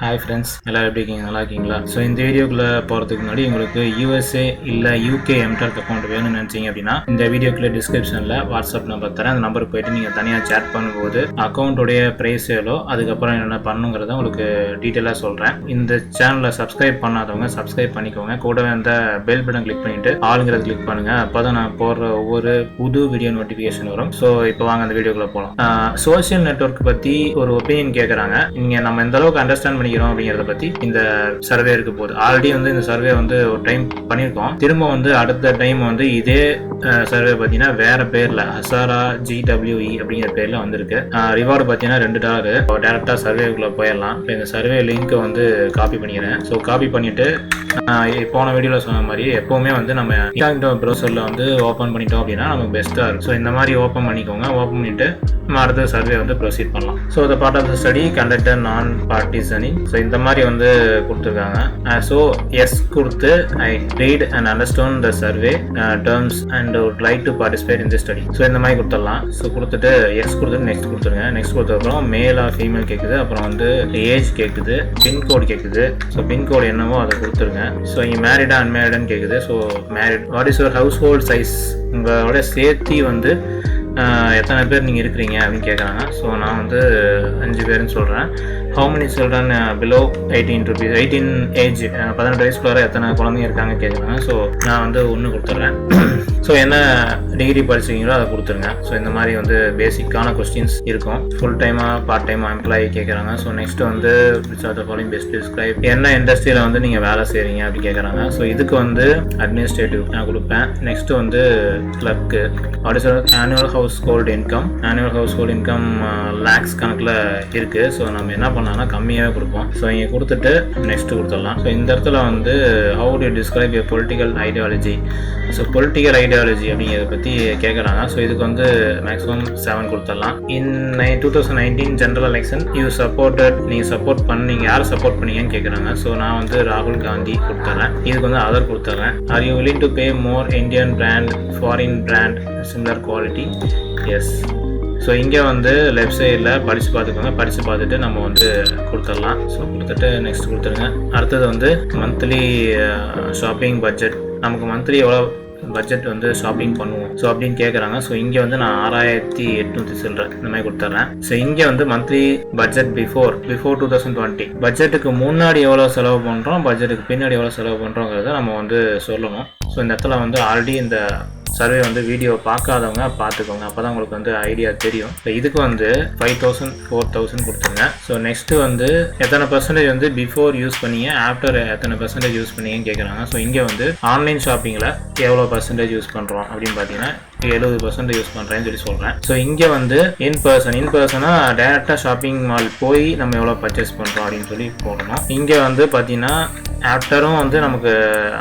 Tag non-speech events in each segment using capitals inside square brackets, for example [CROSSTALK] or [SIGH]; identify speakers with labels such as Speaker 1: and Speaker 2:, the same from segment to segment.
Speaker 1: hi friends எல்லோரும் எப்படி இருக்கீங்க நல்லா இருக்கீங்களா ஸோ இந்த வீடியோக்குள்ளே போகிறதுக்கு முன்னாடி உங்களுக்கு யூஎஸ்ஏ இல்லை யூகே எம்டெக் அக்கௌண்ட் வேணும்னு நினச்சிங்க அப்படின்னா இந்த வீடியோக்குள்ளே டிஸ்கிரிப்ஷனில் வாட்ஸ்அப் நம்பர் தரேன் அந்த நம்பருக்கு போயிட்டு நீங்கள் தனியாக சேட் பண்ணும்போது அக்கௌண்ட்டுடைய ப்ரைஸ் எவ்வளோ அதுக்கப்புறம் என்னென்ன பண்ணுங்கிறத உங்களுக்கு டீட்டெயிலாக சொல்கிறேன் இந்த சேனலை சப்ஸ்கிரைப் பண்ணாதவங்க சப்ஸ்கிரைப் பண்ணிக்கோங்க கூடவே அந்த பெல் பட்டன் கிளிக் பண்ணிவிட்டு ஆளுங்கிறத கிளிக் பண்ணுங்கள் அப்போ தான் நான் போடுற ஒவ்வொரு புது வீடியோ நோட்டிஃபிகேஷன் வரும் ஸோ இப்போ வாங்க அந்த வீடியோக்குள்ளே போகலாம் சோஷியல் நெட்ஒர்க் பற்றி ஒரு ஒப்பீனியன் கேட்குறாங்க நீங்கள் நம்ம எந்த அளவுக்கு அண்டர்ஸ்டாண்ட் பண்ணிக்கிறோம் அப்படிங்கிறத பற்றி இந்த சர்வே இருக்க போகுது ஆல்ரெடி வந்து இந்த சர்வே வந்து ஒரு டைம் பண்ணியிருக்கோம் திரும்ப வந்து அடுத்த டைம் வந்து இதே சர்வே பார்த்தீங்கன்னா வேற பேரில் ஹசாரா ஜிடபிள்யூஇ அப்படிங்கிற பேரில் வந்திருக்கு ரிவார்டு பார்த்தீங்கன்னா ரெண்டு டாலரு டேரக்டா சர்வேக்குள்ள போயிடலாம் இந்த சர்வே லிங்க்கை வந்து காப்பி பண்ணிக்கிறேன் ஸோ காப்பி பண்ணிவிட்டு போன வீடியோவில் சொன்ன மாதிரி எப்போவுமே வந்து நம்ம இன்காக்டோ ப்ரௌசர்ல வந்து ஓப்பன் பண்ணிட்டோம் அப்படின்னா நமக்கு பெஸ்ட்டாக இருக்கும் ஸோ இந்த மாதிரி ஓப்பன் பண்ணிக்கோங்க ஓப்பன் பண்ணிட்டு நம்ம அடுத்த சர்வே வந்து ப்ரொசீட் பண்ணலாம் so the part of the study conductor நான் பார்ட்டிசனிங் ஸோ இந்த மாதிரி வந்து கொடுத்துருக்காங்க ஸோ எஸ் கொடுத்து I read and understand the survey terms and would like to participate in the study so இந்த மாதிரி கொடுத்துடலாம் ஸோ கொடுத்துட்டு எஸ் கொடுத்துட்டு நெக்ஸ்ட் கொடுத்துருங்க நெக்ஸ்ட் கொடுத்ததுக்கப்புறம் மேல் ஆர் ஃபீமேல் கேட்குது அப்புறம் வந்து ஏஜ் கேட்குது பின்கோடு கேட்குது ஸோ பின்கோடு என்னவோ அதை கொடுத்துருங்க ஸோ இங்கே மேரிடா அன்மேரிடான்னு கேட்குது so married what is your household size உங்களோட சேர்த்தி வந்து எத்தனை பேர் நீங்கள் இருக்கிறீங்க அப்படின்னு கேட்குறாங்க ஸோ நான் வந்து அஞ்சு பேருன்னு சொல்கிறேன் how many children below eighteen rupees eighteen age பதினெட்டு வயசுக்குள்ளார எத்தனை குழந்தைங்க இருக்காங்க கேட்குறாங்க ஸோ நான் வந்து ஒன்று கொடுத்துட்றேன் ஸோ [CLEARS THROAT] என்ன டிகிரி படிச்சிருக்கீங்களோ அதை கொடுத்துருங்க ஸோ இந்த மாதிரி வந்து பேசிக்கான கொஸ்டின்ஸ் இருக்கும் ஃபுல் டைமாக பார்ட் டைமாக எம்ப்ளாயி கேட்குறாங்க ஸோ நெக்ஸ்ட் வந்து ஃபாலோயிங் பெஸ்ட் டிஸ்கிரைப் என்ன இண்டஸ்ட்ரியில் வந்து நீங்கள் வேலை செய்கிறீங்க அப்படின்னு கேட்குறாங்க ஸோ இதுக்கு வந்து அட்மினிஸ்ட்ரேட்டிவ் நான் கொடுப்பேன் நெக்ஸ்ட் வந்து கிளப்க்கு அப்படி சொல்ல annual household income annual household income lakhs கணக்கில் இருக்குது ஸோ நம்ம என்ன பண்ணலாம் வந்தாங்கன்னா கம்மியாகவே கொடுப்போம் ஸோ இங்கே கொடுத்துட்டு நெக்ஸ்ட் கொடுத்துடலாம் ஸோ இந்த இடத்துல வந்து how to describe a political ideology so political ideology அப்படிங்கிறத பற்றி கேட்குறாங்க ஸோ இதுக்கு வந்து மேக்ஸிமம் செவன் கொடுத்துடலாம் இன் நை two thousand nineteen general election you supported நீங்கள் சப்போர்ட் பண்ணீங்க யார் சப்போர்ட் பண்ணீங்கன்னு கேட்குறாங்க ஸோ நான் வந்து ராகுல் காந்தி கொடுத்துட்றேன் இதுக்கு வந்து அதர் கொடுத்துட்றேன் are you willing to pay more Indian brand foreign brand similar quality yes so இங்கே வந்து லெஃப்ட் சைடில் படித்து பார்த்துக்கோங்க படித்து பார்த்துட்டு நம்ம வந்து கொடுத்துடலாம் ஸோ கொடுத்துட்டு நெக்ஸ்ட் கொடுத்துருங்க அடுத்தது வந்து மந்த்லி ஷாப்பிங் பட்ஜெட் நமக்கு மந்த்லி எவ்வளோ பட்ஜெட் வந்து ஷாப்பிங் பண்ணுவோம் ஸோ அப்படின்னு கேட்குறாங்க ஸோ இங்கே வந்து நான் ஆறாயிரத்தி எட்நூற்றி சில்லற இந்த மாதிரி கொடுத்துட்றேன் ஸோ இங்கே வந்து monthly budget before before two thousand twenty பட்ஜெட்டுக்கு முன்னாடி எவ்வளோ செலவு பண்ணுறோம் பட்ஜெட்டுக்கு பின்னாடி எவ்வளோ செலவு பண்ணுறோங்கிறத நம்ம வந்து சொல்லணும் ஸோ இந்த இடத்துல வந்து ஆல்ரெடி இந்த சர்வே வந்து வீடியோ பார்க்காதவங்க பார்த்துக்கோங்க அப்போ தான் உங்களுக்கு வந்து ஐடியா தெரியும் இப்போ இதுக்கு வந்து ஃபைவ் தௌசண்ட் ஃபோர் தௌசண்ட் கொடுத்துருங்க ஸோ நெக்ஸ்ட்டு வந்து எத்தனை பர்சன்டேஜ் வந்து பிஃபோர் யூஸ் பண்ணிங்க ஆஃப்டர் எத்தனை பர்சன்டேஜ் யூஸ் பண்ணிங்கன்னு கேட்குறாங்க ஸோ இங்கே வந்து ஆன்லைன் ஷாப்பிங்கில் எவ்வளோ பர்சன்டேஜ் யூஸ் பண்ணுறோம் அப்படின்னு பார்த்தீங்கன்னா எழுபது பர்சன்ட் யூஸ் பண்ணுறேன்னு சொல்லி சொல்கிறேன் ஸோ இங்கே வந்து இன் பர்சன் இன் பர்சனாக டேரெக்டாக ஷாப்பிங் மால் போய் நம்ம எவ்வளோ பர்ச்சேஸ் பண்ணுறோம் அப்படின்னு சொல்லி போடணும் இங்கே வந்து பார்த்தீங்கன்னா ஆஃப்டரும் வந்து நமக்கு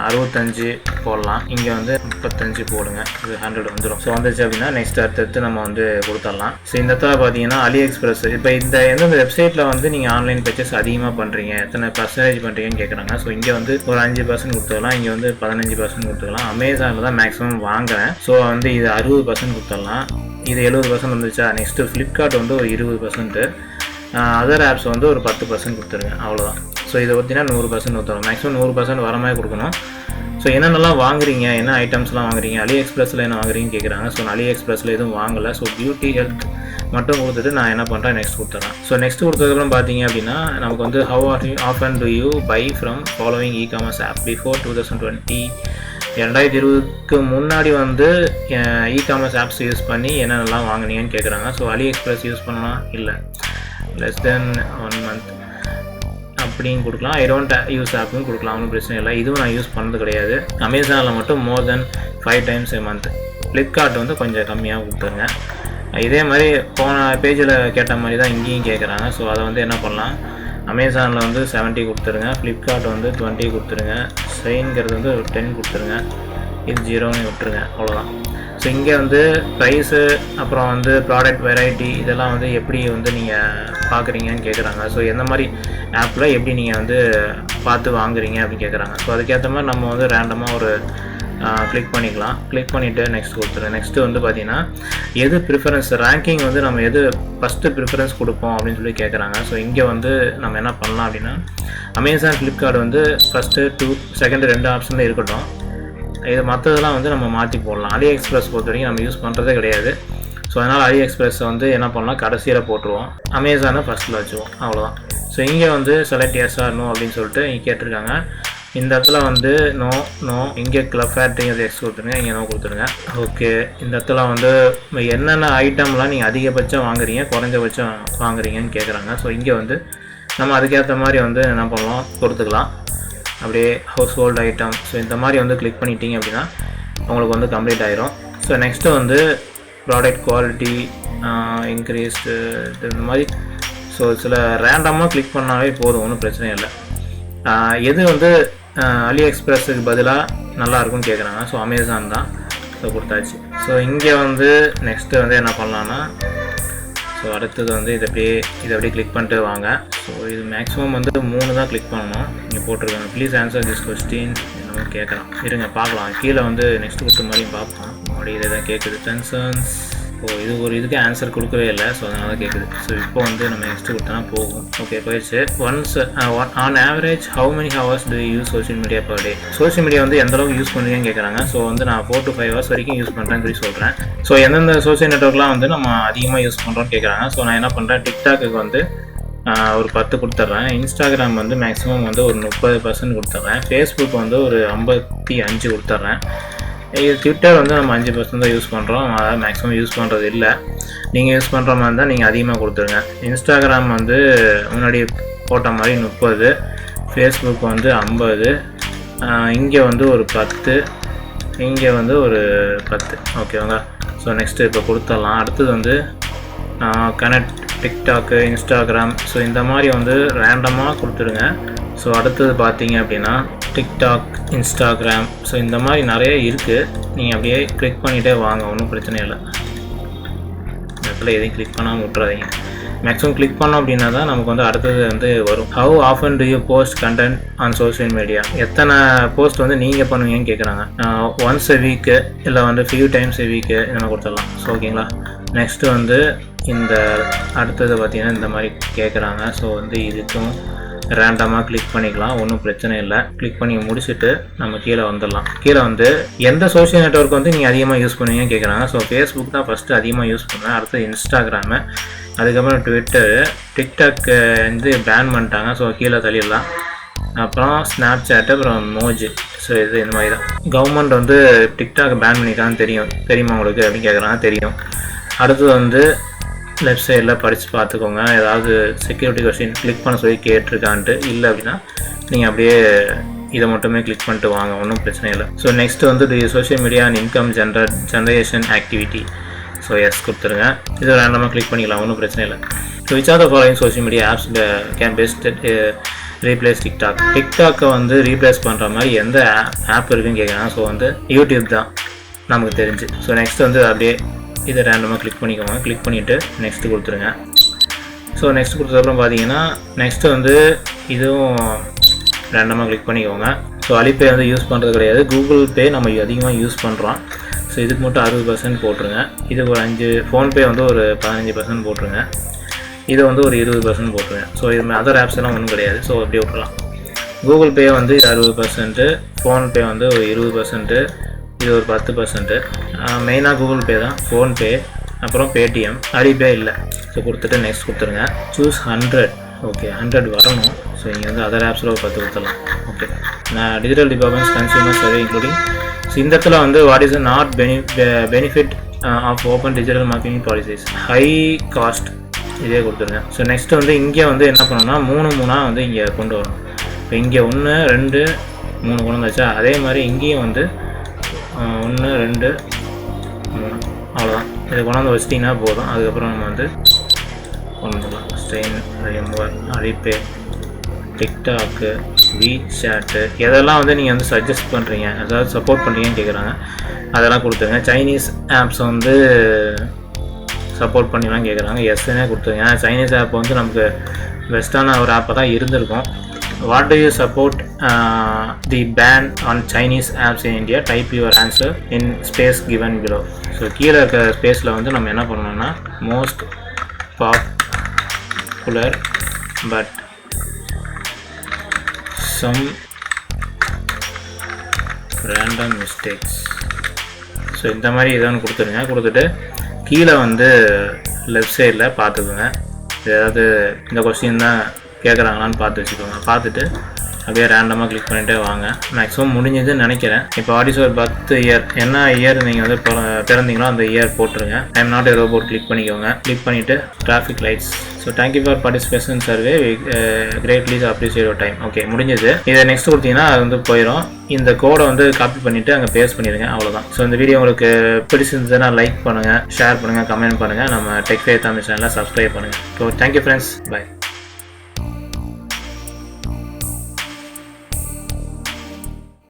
Speaker 1: அறுபத்தஞ்சு போடலாம் இங்கே வந்து முப்பத்தஞ்சு போடுங்க இது ஹண்ட்ரட் வந்துடும் ஸோ வந்துச்சு அப்படின்னா நெக்ஸ்ட் அடுத்தடுத்து நம்ம வந்து கொடுத்துடலாம் ஸோ இந்த இடத்துல பார்த்தீங்கன்னா அலி எக்ஸ்பிரஸ் இப்போ இந்த எந்தெந்த வெப்சைட்டில் வந்து நீங்கள் ஆன்லைன் பர்ச்சேஸ் அதிகமாக பண்ணுறீங்க எத்தனை பர்சன்டேஜ் பண்ணுறீங்கன்னு கேட்குறாங்க ஸோ இங்கே வந்து ஒரு அஞ்சு பர்சன்ட் கொடுத்துக்கலாம் இங்கே வந்து பதினஞ்சு பர்சன்ட் கொடுத்துக்கலாம் அமேசானில் தான் மேக்ஸிமம் வாங்குறேன் ஸோ வந்து இது இது அறுபது பர்சன்ட் கொடுத்துடலாம் இது எழுபது பர்சன்ட் வந்துச்சா நெக்ஸ்ட்டு ஃப்ளிப்கார்ட் வந்து ஒரு இருபது பர்சன்ட்டு அதர் ஆப்ஸ் வந்து ஒரு பத்து பர்சன்ட் கொடுத்துருங்க அவ்வளோதான் ஸோ இதை பார்த்தீங்கன்னா நூறு பர்சன்ட் கொடுத்துருவோம் மேக்ஸிமம் நூறு பர்சன்ட் வர மாதிரி கொடுக்கணும் ஸோ என்னென்னலாம் வாங்குறீங்க என்ன ஐட்டம்ஸ்லாம் வாங்குறீங்க அலி எக்ஸ்பிரஸில் என்ன வாங்குறீங்கன்னு கேட்குறாங்க ஸோ அலி எக்ஸ்பிரஸில் எதுவும் வாங்கலை ஸோ பியூட்டி ஹெல்த் மட்டும் கொடுத்துட்டு நான் என்ன பண்ணுறேன் நெக்ஸ்ட் கொடுத்துட்றேன் ஸோ நெக்ஸ்ட் கொடுத்ததுக்கப்புறம் பார்த்தீங்க அப்படின்னா நமக்கு வந்து ஹவ் ஆர் ஆஃப் அண்ட் do you buy from following e commerce app before two thousand twenty ரெண்டாயிரத்தி இருபதுக்கு முன்னாடி வந்து இ காமர்ஸ் ஆப்ஸ் யூஸ் பண்ணி என்னென்னலாம் வாங்கினீங்கன்னு கேட்குறாங்க ஸோ அலி எக்ஸ்பிரஸ் யூஸ் பண்ணலாம் இல்லை லெஸ் தென் ஒன் மந்த் அப்படின்னு கொடுக்கலாம் ஐ டோன்ட் யூஸ் ஆப்புன்னு கொடுக்கலாம் ஒன்றும் பிரச்சனை இல்லை இதுவும் நான் யூஸ் பண்ணது கிடையாது அமேசானில் மட்டும் more than five times a month Flipkart வந்து கொஞ்சம் கம்மியாக கொடுத்துருங்க இதே மாதிரி போன பேஜில் கேட்ட மாதிரி தான் இங்கேயும் கேட்குறாங்க ஸோ அதை வந்து என்ன பண்ணலாம் அமேசானில் வந்து செவன்ட்டி கொடுத்துருங்க ஃப்ளிப்கார்ட் வந்து டுவெண்ட்டி கொடுத்துருங்க ஸ்ரெயின்ங்கிறது வந்து ஒரு டென் கொடுத்துருங்க இது ஜீரோன்னு விட்டுருங்க அவ்வளோதான் ஸோ இங்கே வந்து ப்ரைஸு அப்புறம் வந்து ப்ராடக்ட் வெரைட்டி இதெல்லாம் வந்து எப்படி வந்து நீங்கள் பார்க்குறீங்கன்னு கேட்குறாங்க ஸோ எந்த மாதிரி ஆப்பில் எப்படி நீங்கள் வந்து பார்த்து வாங்குறீங்க அப்படின்னு கேட்குறாங்க ஸோ அதுக்கேற்ற மாதிரி நம்ம வந்து ரேண்டமாக ஒரு கிளிக் பண்ணிக்கலாம் கிளிக் பண்ணிவிட்டு நெக்ஸ்ட் கொடுத்துருவேன் நெக்ஸ்ட்டு வந்து பார்த்தீங்கன்னா எது ப்ரிஃபரன்ஸ் ரேங்கிங் வந்து நம்ம எது ஃபஸ்ட்டு ப்ரிஃபரன்ஸ் கொடுப்போம் அப்படின்னு சொல்லி கேட்குறாங்க ஸோ இங்கே வந்து நம்ம என்ன பண்ணலாம் அப்படின்னா அமேசான் ஃப்ளிப்கார்ட் வந்து ஃபஸ்ட்டு டூ செகண்ட் ரெண்டு ஆப்ஷனில் இருக்கட்டும் இது மற்றதெல்லாம் வந்து நம்ம மாற்றி போடலாம் அலி எக்ஸ்பிரஸ் பொறுத்த வரைக்கும் நம்ம யூஸ் பண்ணுறதே கிடையாது ஸோ அதனால் அலி எக்ஸ்பிரஸ் வந்து என்ன பண்ணலாம் கடைசியில் போட்டுருவோம் அமேசானை ஃபஸ்ட்டில் வச்சுருவோம் அவ்வளோதான் ஸோ இங்கே வந்து செலக்ட் எஸ் அப்படின்னு சொல்லிட்டு இங்கே கேட்டிருக்காங்க இந்த இடத்துல வந்து நோ நோ இங்கே கிளப் ஃபேட்ரிங் எக்ஸ் கொடுத்துருங்க இங்கே நோ கொடுத்துருங்க ஓகே இந்த இடத்துல வந்து என்னென்ன ஐட்டம்லாம் நீங்கள் அதிகபட்சம் வாங்குறீங்க குறைஞ்சபட்சம் வாங்குறீங்கன்னு கேட்குறாங்க ஸோ இங்கே வந்து நம்ம அதுக்கேற்ற மாதிரி வந்து என்ன பண்ணலாம் கொடுத்துக்கலாம் அப்படியே ஹவுஸ் ஹோல்டு ஐட்டம் ஸோ இந்த மாதிரி வந்து கிளிக் பண்ணிட்டீங்க அப்படின்னா உங்களுக்கு வந்து கம்ப்ளீட் ஆயிரும் ஸோ நெக்ஸ்ட்டு வந்து ப்ராடக்ட் குவாலிட்டி இன்க்ரீஸ்டு இந்த மாதிரி ஸோ சில ரேண்டமாக கிளிக் பண்ணாலே போதும் ஒன்றும் பிரச்சனை இல்லை எது வந்து அலி எக்ஸ்பிரஸுக்கு பதிலாக நல்லாயிருக்கும்னு கேட்குறாங்க ஸோ அமேசான் தான் ஸோ கொடுத்தாச்சு ஸோ இங்கே வந்து நெக்ஸ்ட்டு வந்து என்ன பண்ணலான்னா ஸோ அடுத்தது வந்து இதை அப்படியே இதை அப்படியே கிளிக் பண்ணிட்டு வாங்க ஸோ இது மேக்ஸிமம் வந்து மூணு தான் கிளிக் பண்ணணும் இங்கே போட்டிருக்காங்க ப்ளீஸ் ஆன்சர் திஸ் கொஸ்டின் என்னமோ கேட்கலாம் இருங்க பார்க்கலாம் கீழே வந்து நெக்ஸ்ட் கொடுத்த மாதிரியும் பார்ப்போம் அப்படி இதை தான் கேட்குது கன்சர்ன்ஸ் இப்போது இது ஒரு இதுக்கு ஆன்சர் கொடுக்கவே இல்லை ஸோ அதனால கேட்குது ஸோ இப்போ வந்து நம்ம நெக்ஸ்ட் கொடுத்தனா போகும் ஓகே போயிடுச்சு once on average how many hours to use social media per day social media வந்து எந்தளவுக்கு யூஸ் பண்ணுறீங்கன்னு கேட்குறாங்க ஸோ வந்து நான் ஃபோர் டு ஃபைவ் ஹவர்ஸ் வரைக்கும் யூஸ் பண்ணுறேன்னு சொல்லி சொல்கிறேன் ஸோ எந்தெந்த சோஷியல் நெட்ஒர்க்லாம் வந்து நம்ம அதிகமாக யூஸ் பண்ணுறோன்னு கேட்குறாங்க ஸோ நான் என்ன பண்ணுறேன் டிக்டாக்கு வந்து uh, ஒரு பத்து கொடுத்துட்றேன் இன்ஸ்டாகிராம் வந்து மேக்ஸிமம் வந்து ஒரு முப்பது பர்சன்ட் கொடுத்துட்றேன் ஃபேஸ்புக் வந்து ஒரு ஐம்பத்தி அஞ்சு கொடுத்துட்றேன் இது ட்விட்டர் வந்து நம்ம அஞ்சு பர்சன்ட் தான் யூஸ் பண்ணுறோம் அதாவது மேக்ஸிமம் யூஸ் பண்ணுறது இல்லை நீங்கள் யூஸ் பண்ணுற மாதிரி தான் நீங்கள் அதிகமாக கொடுத்துருங்க இன்ஸ்டாகிராம் வந்து முன்னாடி போட்ட மாதிரி முப்பது ஃபேஸ்புக் வந்து ஐம்பது இங்கே வந்து ஒரு பத்து இங்கே வந்து ஒரு பத்து ஓகேவாங்க ஸோ நெக்ஸ்ட்டு இப்போ கொடுத்துடலாம் அடுத்தது வந்து கனெக்ட் டிக்டாக்கு இன்ஸ்டாகிராம் ஸோ இந்த மாதிரி வந்து ரேண்டமாக கொடுத்துருங்க ஸோ அடுத்தது பார்த்தீங்க அப்படின்னா டிக்டாக் இன்ஸ்டாகிராம் ஸோ இந்த மாதிரி நிறைய இருக்குது நீங்கள் அப்படியே கிளிக் பண்ணிகிட்டே வாங்க ஒன்றும் பிரச்சனை இல்லை அதில் எதையும் கிளிக் பண்ணாமல் விட்றாதீங்க மேக்ஸிமம் கிளிக் பண்ணோம் அப்படின்னா தான் நமக்கு வந்து அடுத்தது வந்து வரும் how often do you post content on social media எத்தனை போஸ்ட் வந்து நீங்கள் பண்ணுவீங்கன்னு கேட்குறாங்க ஒன்ஸ் எ வீக்கு இல்லை வந்து ஃபியூ டைம்ஸ் எ வீக்கு இதெல்லாம் கொடுத்துடலாம் ஸோ ஓகேங்களா நெக்ஸ்ட்டு வந்து இந்த அடுத்தது பார்த்திங்கன்னா இந்த மாதிரி கேட்குறாங்க ஸோ வந்து இதுக்கும் ரேண்டமாக கிளிக் பண்ணிக்கலாம் ஒன்றும் பிரச்சனை இல்லை கிளிக் பண்ணி முடிச்சுட்டு நம்ம கீழே வந்துடலாம் கீழே வந்து எந்த சோஷியல் நெட்ஒர்க் வந்து நீங்கள் அதிகமாக யூஸ் பண்ணுவீங்கன்னு கேட்குறாங்க ஸோ ஃபேஸ்புக் தான் ஃபஸ்ட்டு அதிகமாக யூஸ் பண்ணுவேன் அடுத்து இன்ஸ்டாகிராமு அதுக்கப்புறம் ட்விட்டரு டிக்டாக்கு வந்து பேன் பண்ணிட்டாங்க ஸோ கீழே தள்ளிடலாம் அப்புறம் ஸ்னாப் சாட் அப்புறம் மோஜி ஸோ இது இந்த மாதிரி தான் கவர்மெண்ட் வந்து டிக்டாக் பேன் பண்ணிக்கலாம்னு தெரியும் தெரியுமா உங்களுக்கு அப்படின்னு கேட்குறாங்க தெரியும் அடுத்தது வந்து லெஃப்ட் சைடில் படித்து பார்த்துக்கோங்க ஏதாவது செக்யூரிட்டி கொஷின் கிளிக் பண்ண சொல்லி கேட்டிருக்கான்ட்டு இல்லை அப்படின்னா நீங்கள் அப்படியே இதை மட்டுமே கிளிக் பண்ணிட்டு வாங்க ஒன்றும் பிரச்சனை இல்லை ஸோ நெக்ஸ்ட் வந்து the social media and income ஜென்ர ஜென்ரேஷன் ஆக்டிவிட்டி ஸோ எஸ் கொடுத்துருங்க இது ரேண்டமாக கிளிக் பண்ணிக்கலாம் ஒன்றும் பிரச்சனை இல்லை so which of the following social media apps can best replace TikTok டிக்டாக்கை வந்து ரீப்ளேஸ் பண்ணுற மாதிரி எந்த ஆப் இருக்குன்னு கேட்குறாங்க ஸோ வந்து யூடியூப் தான் நமக்கு தெரிஞ்சு ஸோ நெக்ஸ்ட் வந்து அப்படியே இதை ரேண்டமாக கிளிக் பண்ணிக்கோங்க கிளிக் பண்ணிவிட்டு நெக்ஸ்ட்டு கொடுத்துருங்க ஸோ நெக்ஸ்ட் கொடுத்ததுக்கப்புறம் பார்த்தீங்கன்னா நெக்ஸ்ட்டு வந்து இதுவும் ரேண்டமாக கிளிக் பண்ணிக்கோங்க ஸோ அலிபே வந்து யூஸ் பண்ணுறது கிடையாது கூகுள் பே நம்ம அதிகமாக யூஸ் பண்ணுறோம் ஸோ இதுக்கு மட்டும் அறுபது பர்சன்ட் போட்டுருங்க இது ஒரு அஞ்சு ஃபோன்பே வந்து ஒரு பதினஞ்சு பர்சன்ட் போட்டுருங்க இதை வந்து ஒரு இருபது பர்சன்ட் போட்டுருங்க ஸோ இது அதர் ஆப்ஸ் எல்லாம் ஒன்றும் கிடையாது ஸோ அப்படியே விட்டுலாம் கூகுள் பே வந்து இது அறுபது பர்சன்ட்டு ஃபோன்பே வந்து ஒரு இருபது பர்சன்ட்டு இது ஒரு பத்து பர்சன்ட்டு மெயினாக கூகுள் பே தான் ஃபோன்பே அப்புறம் பேடிஎம் அடிபே இல்லை ஸோ கொடுத்துட்டு நெக்ஸ்ட் கொடுத்துருங்க சூஸ் ஹண்ட்ரட் ஓகே ஹண்ட்ரட் வரணும் ஸோ இங்கே வந்து அதர் ஆப்ஸில் ஒரு பத்து கொடுத்துடலாம் ஓகே நான் digital departments consumer survey including so இந்த இடத்துல வந்து வாட் இஸ் நாட் பெனி benefit of open digital marketing policies high cost இதே கொடுத்துருங்க ஸோ நெக்ஸ்ட் வந்து இங்கே வந்து என்ன பண்ணணும்னா மூணு மூணாக வந்து இங்கே கொண்டு வரணும் இப்போ இங்கே ஒன்று ரெண்டு மூணு கொண்டு வந்தாச்சா அதே மாதிரி இங்கேயும் வந்து ஒன்று ரெண்டு மூணு அவ்வளோதான் இதை கொண்டாந்து வச்சிட்டிங்கன்னா போதும் அதுக்கப்புறம் நம்ம வந்து கொண்டு வரலாம் ஸ்ட்ரெயின் ரிமூவர் அரிப்பே டிக்டாக்கு வி சேட்டு எதெல்லாம் வந்து நீங்கள் வந்து சஜஸ்ட் பண்ணுறீங்க அதாவது சப்போர்ட் பண்ணுறீங்கன்னு கேட்குறாங்க அதெல்லாம் கொடுத்துருங்க சைனீஸ் ஆப்ஸ் வந்து சப்போர்ட் பண்ணிலாம் கேட்குறாங்க எஸ்என்னே கொடுத்துருங்க சைனீஸ் ஆப் வந்து நமக்கு பெஸ்ட்டான ஒரு ஆப்பாக தான் இருந்திருக்கும் what do you support the ban on Chinese apps in India type your answer in space given below so கீழே இருக்கிற ஸ்பேஸில் வந்து நம்ம என்ன பண்ணணும்னா most popular but some random mistakes so இந்த மாதிரி இதை கொடுத்துருங்க கொடுத்துட்டு கீழே வந்து லெஃப்ட் சைடில் பார்த்துக்குங்க ஏதாவது இந்த கொஸ்டின் தான் கேட்குறாங்களான்னு பார்த்து வச்சுக்கோங்க பார்த்துட்டு அப்படியே ரேண்டமாக கிளிக் பண்ணிகிட்டே வாங்க மேக்ஸிமம் முடிஞ்சதுன்னு நினைக்கிறேன் இப்போ ஆடிஸ் ஒரு பத்து இயர் என்ன இயர் நீங்கள் வந்து பிறந்தீங்களோ அந்த இயர் போட்டுருங்க I'm not a robot click பண்ணிக்கோங்க கிளிக் பண்ணிவிட்டு traffic lights so thank you for participation survey greatly appreciate oh time okay முடிஞ்சது இதை நெக்ஸ்ட் கொடுத்தீங்கன்னா அது வந்து போயிடும் இந்த கோடை வந்து காப்பி பண்ணிவிட்டு அங்கே பேஸ்ட் பண்ணிடுங்க அவ்வளோதான் ஸோ இந்த வீடியோ உங்களுக்கு பிடிச்சிருந்ததுன்னா லைக் பண்ணுங்கள் ஷேர் பண்ணுங்கள் கமெண்ட் பண்ணுங்கள் நம்ம டெக் தமிழ் சேனலில் சப்ஸ்கிரைப் பண்ணுங்கள் ஸோ தேங்க்யூ ஃப்ரெண்ட்ஸ் பாய்